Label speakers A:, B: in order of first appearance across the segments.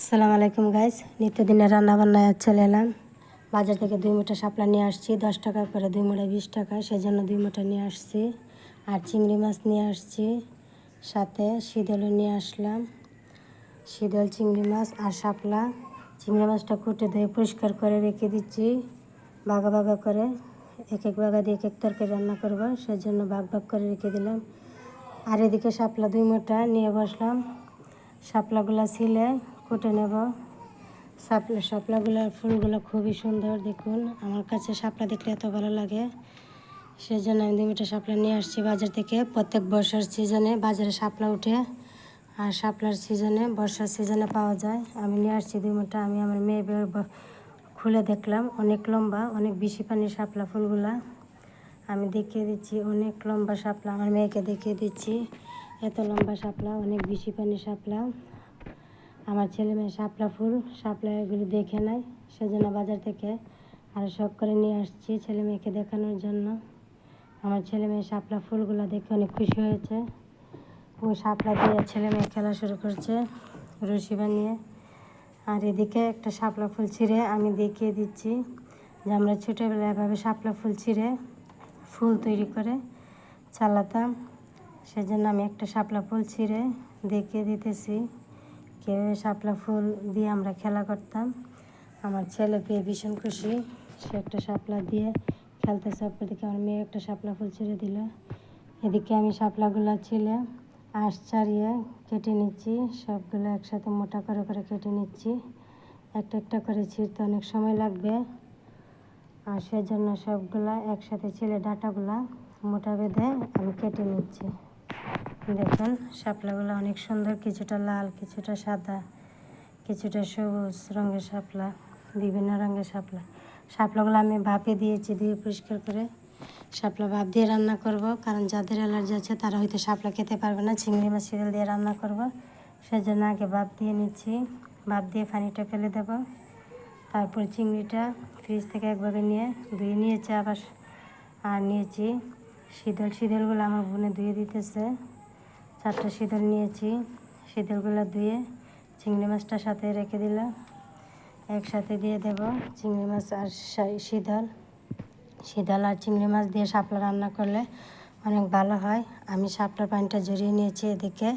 A: আসসালামু আলাইকুম গাইস নিত্যদিনের রান্না বান্নায় চলে এলাম। বাজার থেকে দুই মুঠা শাপলা নিয়ে আসছি, দশ টাকা করে, দুই মুঠা বিশ টাকা, সেজন্য দুই মুঠা নিয়ে আসছি। আর চিংড়ি মাছ নিয়ে আসছি, সাথে শীতলও নিয়ে আসলাম। শীতল চিংড়ি মাছ আর শাপলা। চিংড়ি মাছটা কুটে ধুয়ে পরিষ্কার করে রেখে দিচ্ছি বাগা বাগা করে। এক এক বাগা দিয়ে এক এক তরকারি রান্না করব, সেজন্য ভাগ ভাগ করে রেখে দিলাম। আর এদিকে শাপলা দুই মোটা নিয়ে বসলাম। শাপলাগুলো ছিলে কুটে নেব। শাপলা শাপলাগুলোর ফুলগুলো খুবই সুন্দর, দেখুন। আমার কাছে শাপলা দেখলে এত ভালো লাগে। সেই জন্য আমি দুই মিটার শাপলা নিয়ে আসছি বাজার থেকে। প্রত্যেক বর্ষার সিজনে বাজারে শাপলা উঠে আর শাপলার সিজনে, বর্ষার সিজনে পাওয়া যায়। আমি নিয়ে আসছি দুই মুঠা আমি আমার মেয়ে খুলে দেখলাম। অনেক লম্বা, অনেক বেশি পানির শাপলা ফুলগুলা। আমি দেখিয়ে দিচ্ছি, অনেক লম্বা শাপলা। আমার মেয়েকে দেখিয়ে দিচ্ছি। এত লম্বা শাপলা, অনেক বেশি পানি শাপলা। আমার ছেলে মেয়ে শাপলা ফুল, শাপলা এগুলি দেখে নেয়। সেজন্য বাজার থেকে আর শখ করে নিয়ে আসছি ছেলে মেয়েকে দেখানোর জন্য। আমার ছেলে মেয়ে শাপলা ফুলগুলো দেখে অনেক খুশি হয়েছে। ওই শাপলা দিয়ে ছেলে মেয়ে খেলা শুরু করছে, রশি বানিয়ে। আর এদিকে একটা শাপলা ফুল ছিঁড়ে আমি দেখিয়ে দিচ্ছি যে আমরা ছোটোবেলায় এভাবে শাপলা ফুল ছিঁড়ে ফুল তৈরি করে চালাতাম। সেজন্য আমি একটা শাপলা ফুল ছিঁড়ে দেখিয়ে দিতেছি। শাপলা ফুল দিয়ে আমরা খেলা করতাম। আমার ছেলে পেয়ে ভীষণ খুশি। সে একটা শাপলা দিয়ে খেলতেছে। অপরদিকে আমার মেয়ে একটা শাপলা ফুল ছিঁড়ে দিল। এদিকে আমি শাপলাগুলো ছিলে আঁশ ছাড়িয়ে কেটে নিচ্ছি। সবগুলো একসাথে মোটা করে করে কেটে নিচ্ছি। একটা একটা করে ছিঁড়তে অনেক সময় লাগবে। আর সেজন্য সবগুলা একসাথে ছিলে ডাটাগুলা মোটা বেঁধে আমি কেটে নিচ্ছি। দেখুন, শাপলাগুলো অনেক সুন্দর, কিছুটা লাল, কিছুটা সাদা, কিছুটা সবুজ রঙের শাপলা, বিভিন্ন রঙের শাপলা। শাপলাগুলো আমি ভাপে দিয়েছি, দিয়ে পরিষ্কার করে শাপলা ভাপ দিয়ে রান্না করব। কারণ যাদের অ্যালার্জি আছে, তারা হয়তো শাপলা খেতে পারবে না। চিংড়ি মাছ, সিরিয়াল দিয়ে রান্না করব। সেজন্য আগে ভাপ দিয়ে নিচ্ছি। ভাপ দিয়ে পানিটা ফেলে দেবো। তারপর চিংড়িটা ফ্রিজ থেকে একভাবে নিয়ে ধুয়ে নিয়েছে আবার। আর নিয়েছি শীতল, শীতলগুলো আমার বোনে ধুয়ে দিতেছে। চারটা শীতল নিয়েছি। শীতলগুলো ধুয়ে চিংড়ি মাছটার সাথে রেখে দিলাম। একসাথে দিয়ে দেব চিংড়ি মাছ আর শীতল শীতল আর চিংড়ি মাছ দিয়ে শাপলা রান্না করলে অনেক ভালো হয়। আমি শাপলার পানিটা জড়িয়ে নিয়েছি এদিকে।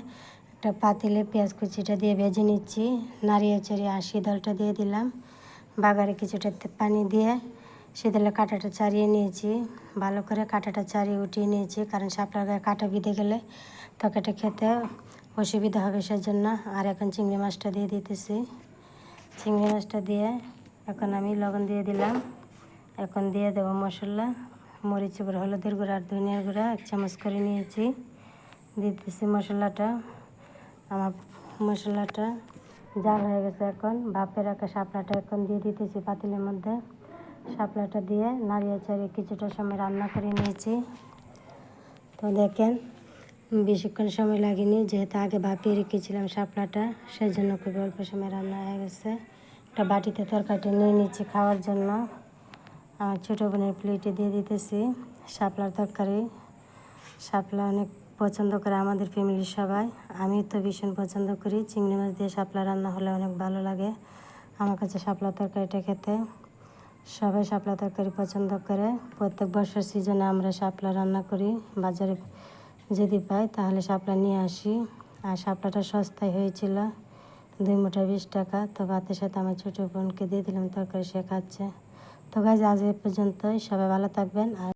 A: একটা পাতিলে পেঁয়াজ কুচিটা দিয়ে ভেজে নিচ্ছি। নাড়িয়ে চড়িয়ে আর শীতলটা দিয়ে দিলাম। বাগারে কিছুটা পানি দিয়ে শীতলে কাঁটাটা চারিয়ে নিয়েছি, ভালো করে কাঁটাটা চারিয়ে উঠিয়ে নিয়েছি, কারণ শাপলার গায়ে কাঁটা বিঁধে গেলে তরকারিটা খেতে অসুবিধা হবে সেজন্য আর এখন চিংড়ি মাছটা দিয়ে দিতেছি। চিংড়ি মাছটা দিয়ে এখন আমি লবণ দিয়ে দিলাম। এখন দিয়ে দেবো মশলা, মরিচ গুঁড়ো, হলুদের গুঁড়ো আর ধনিয়ার গুঁড়ো এক চামচ করে নিয়েছি। দিতেছি মশলাটা, আমার মশলাটা জাল হয়ে গেছে এখন ভাপে রাখা শাপলাটা এখন দিয়ে দিতেছি পাতিলের মধ্যে। শাপলাটা দিয়ে নাড়িয়ে চাড়িয়ে কিছুটা সময় রান্না করে নিয়েছি। তো দেখেন, বেশিক্ষণ সময় লাগেনি, যেহেতু আগে ভাপিয়ে রেখেছিলাম শাপলাটা সেই জন্য খুব অল্প সময় রান্না হয়ে গেছে। একটা বাটিতে তরকারিটা নিয়ে নিচ্ছি খাওয়ার জন্য। আমার ছোটো বোনের প্লেটে দিয়ে দিতেছি শাপলার তরকারি। শাপলা অনেক পছন্দ করে আমাদের ফ্যামিলির সবাই। আমি তো ভীষণ পছন্দ করি। চিংড়ি মাছ দিয়ে শাপলা রান্না হলে অনেক ভালো লাগে। আমার কাছে শাপলা তরকারিটা খেতে। সবাই শাপলা তরকারি পছন্দ করে। প্রত্যেক বর্ষার সিজনে আমরা শাপলা রান্না করি। বাজারে যদি পাই তাহলে শাপলা নিয়ে আসি। আর শাপলাটা সস্তায় হয়েছিল দুই মুঠা বিশ টাকা। তো ভাতের সাথে আমার ছোটো বোনকে দিয়ে দিলাম তরকারি, সে খাচ্ছে। তো গাছ আজ এ পর্যন্তই। সবাই ভালো থাকবেন। আর